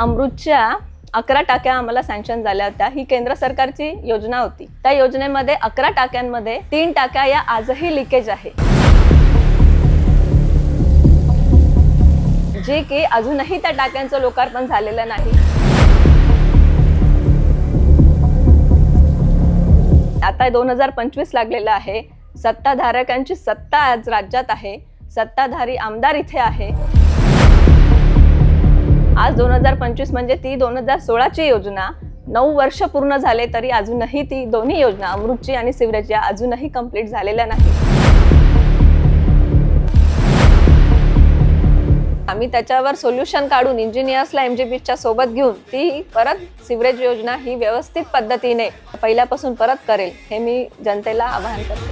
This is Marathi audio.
अमृतच्या अकरा टाक्या आम्हाला सँक्शन झाल्या होत्या. ही केंद्र सरकारची योजना होती. त्या योजनेमध्ये अकरा टाक्यांमध्ये तीन टाक्या या आजही लिकेज आहे. जे की अजूनही त्या टाक्यांचं लोकार्पण झालेलं नाही. आता दोन हजार पंचवीस लागलेलं आहे. सत्ताधारकांची सत्ता आज राज्यात आहे. सत्ताधारी आमदार इथे आहे. दोन हजार पंचवीस म्हणजे ती दोन हजार सोळाची योजना. नऊ वर्ष पूर्ण झाले तरी अजूनही ती दोन्ही योजना अमृतची आणि सिवरेजची अजूनही कंप्लीट झालेल्या नाही आम्ही त्याच्यावर सोल्युशन काढून इंजिनियर्सला एम जी बीच्या सोबत घेऊन ती परत सिवरेज योजना ही व्यवस्थित पद्धतीने पहिल्यापासून परत करेल हे मी जनतेला आवाहन करते.